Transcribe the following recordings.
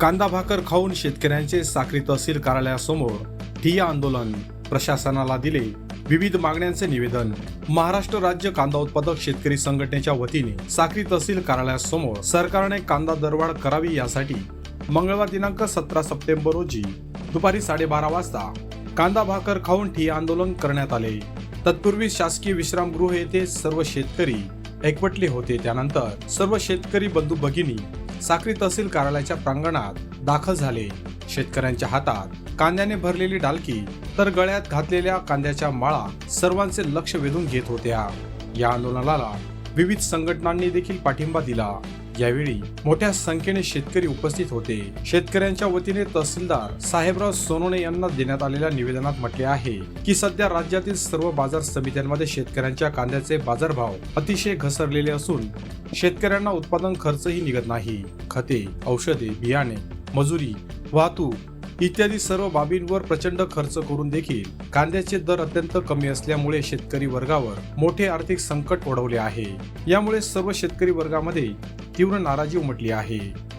कांदा भाकर खाऊन शेतकऱ्यांचे साक्री तहसील कार्यालयासमोर ठिय्या आंदोलन. प्रशासनाला दिले विविध मागण्यांचे निवेदन. महाराष्ट्र राज्य कांदा उत्पादक शेतकरी संघटनेच्या वतीने साक्री तहसील कार्यालयासमोर सरकारने कांदा दरवाढ करावी यासाठी मंगळवार दिनांक सतरा सप्टेंबर रोजी दुपारी साडेबारा वाजता कांदा भाकर खाऊन ठिय्या आंदोलन करण्यात आले. तत्पूर्वी शासकीय विश्रामगृह येथे सर्व शेतकरी एकवटले होते. त्यानंतर सर्व शेतकरी बंधू भगिनी साक्री तहसील कार्यालयाच्या प्रांगणात दाखल झाले. शेतकऱ्यांच्या हातात कांद्याने भरलेली डालकी तर गळ्यात घातलेल्या कांद्याच्या माळा सर्वांचे लक्ष वेधून घेत होत्या. या आंदोलनाला विविध संघटनांनी देखील पाठिंबा दिला. यावेळी मोठ्या संख्येने शेतकरी उपस्थित होते. शेतकऱ्यांच्या वतीने तहसीलदार साहेबराव सोनोने यांना देण्यात आलेल्या निवेदनात म्हटले आहे की सध्या राज्यातील सर्व बाजार समित्यांमध्ये शेतकऱ्यांच्या कांद्याचे बाजारभाव अतिशय घसरलेले असून शेतकऱ्यांना उत्पादन खर्चही निघत नाही. खते औषधे बियाणे मजुरी वाहतूक इत्यादी सर्व बाबींवर प्रचंड खर्च करून देखील कांद्याचे दर अत्यंत कमी असल्यामुळे शेतकरी वर्गावर मोठे आर्थिक संकट ओढवले आहे. यामुळे सर्व शेतकरी वर्गामध्ये तीव्र नाराजी उमटली आहे.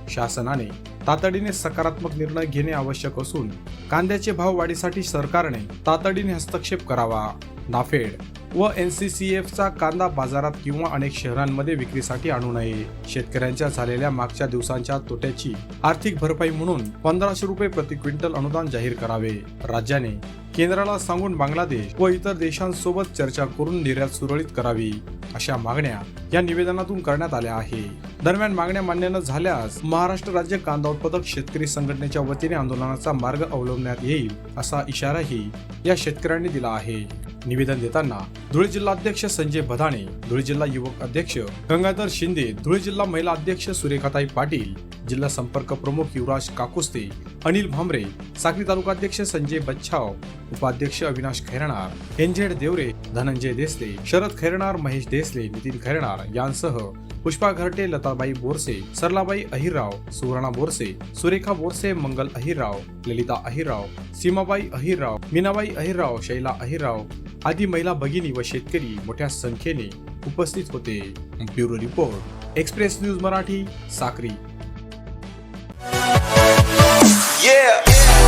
शासनाने तातडीने सकारात्मक निर्णय घेणे आवश्यक असून कांद्याचे भाव वाढीसाठी सरकारने तातडीने हस्तक्षेप करावा. नाफेड व एन सी सी एफचा कांदा बाजारात किंवा अनेक शहरांमध्ये विक्रीसाठी आणू नये. शेतकऱ्यांच्या झालेल्या मागच्या दिवसांच्या तोट्याची आर्थिक भरपाई म्हणून पंधराशे रुपये प्रति क्विंटल अनुदान जाहीर करावे. राज्याने केंद्राला सांगून बांगलादेश व इतर देशांसोबत चर्चा करून निर्यात सुरळीत करावी अशा मागण्या या निवेदनातून करण्यात आल्या आहे. दरम्यान मागण्या मान्य न झाल्यास महाराष्ट्र राज्य कांदा उत्पादक शेतकरी संघटनेच्या वतीने आंदोलनाचा मार्ग अवलंबण्यात येईल असा इशाराही या शेतकऱ्यांनी दिला आहे. निवेदन देताना धुळे जिल्हा अध्यक्ष संजय भदाणे धुळे जिल्हा युवक अध्यक्ष गंगाधर शिंदे धुळे जिल्हा महिला अध्यक्ष सुरेखाताई पाटील जिल्हा संपर्क प्रमुख युवराज काकुस्ते अनिल भामरे साक्री तालुकाध्यक्ष संजय बच्छाव उपाध्यक्ष अविनाश खैरणार एनझेड देवरे धनंजय देसले शरद खैरणार महेश देसले नितीन खैरणार यांसह पुष्पा घरटे लताबाई बोरसे सरलाबाई अहिरराव सुवर्णा बोरसे सुरेखा बोरसे मंगल अहिरराव ललिता अहिरराव सीमाबाई अहिरराव मीनाबाई अहिरराव शैला अहिरराव आदी महिला भगिनी व शेतकरी मोठ्या संख्येने उपस्थित होते. Bureau report. Express news Marathi Sakri. Yeah.